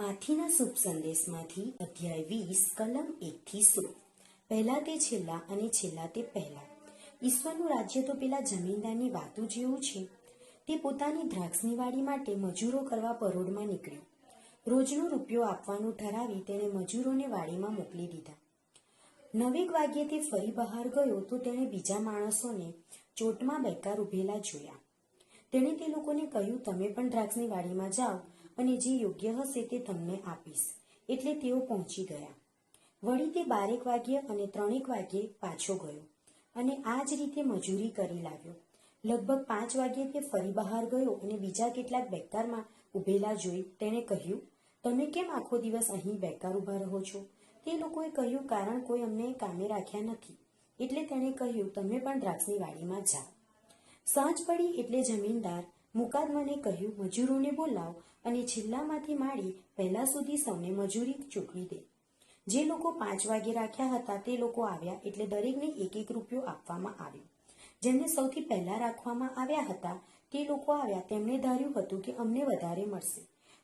હાથીના શુભ સંદેશમાંથી અધ્યાય વીસ, કલમ એકથી સોળ પહેલા તે છેલ્લા અને છેલ્લા તે પહેલા. ઈશ્વરનું રાજ્ય તો પેલા જમીનદારની વાતો જેવું છે. તે પોતાની દ્રાક્ષની વાડી માટે મજૂરો કરવા પરોડમાં નીકળ્યો. રોજનો રૂપિયો આપવાનું ઠરાવી તેણે મજૂરોને વાડીમાં મોકલી દીધા. નવેક વાગ્યે તે ફરી બહાર ગયો તો તેણે બીજા માણસોને ચોટમાં બેકાર ઉભેલા જોયા. તેણે તે લોકોને કહ્યું, તમે પણ દ્રાક્ષની વાડીમાં જાઓ અને જે યોગ્ય હશે તે તમને આપીશ. એટલે તેઓ પહોંચી ગયા. વળી તે બારેક વાગ્યે અને ત્રણેક વાગ્યે પાછો ગયો અને આ જ રીતે મજૂરી કરી લાવ્યો લગભગ પાંચ વાગ્યે તે ફરી બહાર ગયો અને બીજા કેટલાક બેકારમાં ઉભેલા જોઈ તેણે કહ્યું, તમે કેમ આખો દિવસ અહીં બેકાર ઊભા રહો છો? તે લોકોએ કહ્યું, કારણ કોઈ અમને કામે રાખ્યા નથી. એટલે તેણે કહ્યું, તમે પણ દ્રાક્ષની વાડીમાં જાઓ સાંજ પડી એટલે જમીનદાર મુકાદમાને કહ્યું, મજૂરોને બોલાવ અને છેલ્લામાંથી માંડી પહેલા સુધી સૌને મજૂરી ચૂકવી દે. જે લોકો પાંચ વાગે રાખ્યા હતા તે લોકો આવ્યા એટલે દરેકને એક એક રૂપિયો આપવામાં આવ્યો. જેમને સૌથી પહેલા રાખવામાં આવ્યા હતા તે લોકો આવ્યા. તેમણે ધાર્યું હતું કે અમને વધારે મળશે,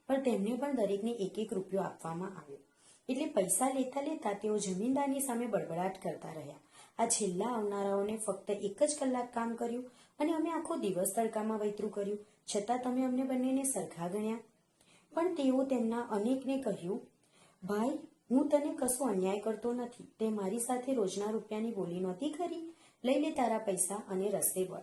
પણ તેમને પણ દરેકને એક એક રૂપિયો આપવામાં આવ્યો. એટલે પૈસા લેતા લેતા તેઓ જમીનદારની સામે બળબડાટ કરતા રહ્યા. આ છેલ્લા આવનારાઓને ફક્ત એક જ કલાક કામ કર્યું અને અમે આખો દિવસ તડકામાં વૈતરું કર્યું, છતાં તમે અમને બંનેને સરખા ગણ્યા. પણ તેઓ તેમના અનેકને કહ્યું, ભાઈ, હું તને કશું અન્યાય કરતો નથી. તે મારી સાથે રોજના રૂપિયાની બોલી નહોતી કરી લઈ લે તારા પૈસા અને રસ્તે વળ.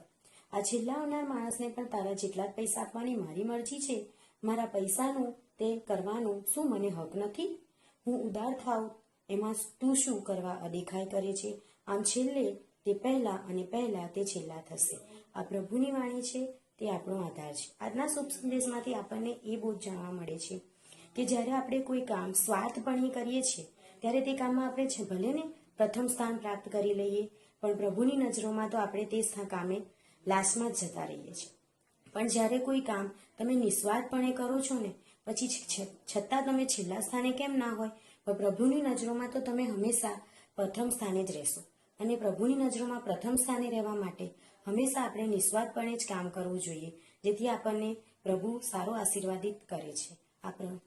આ છેલ્લા આવનાર માણસને પણ તારા જેટલા જ પૈસા આપવાની મારી મરજી છે. મારા પૈસાનું, તે કરવાનું શું મને હક નથી? હું ઉદાર થાઉં. એમાં તું શું કરવા અદેખાઈ કરે છે? આમ છેલ્લે તે પહેલા અને પહેલા તે છેલ્લા થશે. આ પ્રભુની વાણી છે, તે આપણો આધાર છે. આજના શુભ સંદેશમાંથી આપણને એ બોધ જાણવા મળે છે કે જ્યારે આપણે કોઈ કામ સ્વાર્થપણે કરીએ છીએ, ત્યારે તે કામમાં આપણે ભલે ને પ્રથમ સ્થાન પ્રાપ્ત કરી લઈએ, પણ પ્રભુની નજરોમાં તો આપણે તે કામે લાસ્ટમાં જ જતા રહીએ છીએ. પણ જ્યારે કોઈ કામ તમે નિસ્વાર્થપણે કરો છો ને, પછી છતાં તમે છેલ્લા સ્થાને કેમ ના હોય, પણ પ્રભુની નજરોમાં તો તમે હંમેશા પ્રથમ સ્થાને જ રહેશો. અને પ્રભુની નજરોમાં પ્રથમ સ્થાને રહેવા માટે હંમેશા આપણે નિસ્વાર્થપણે જ કામ કરવું જોઈએ, જેથી આપણને પ્રભુ સારો આશીર્વાદિત કરે છે. આપણો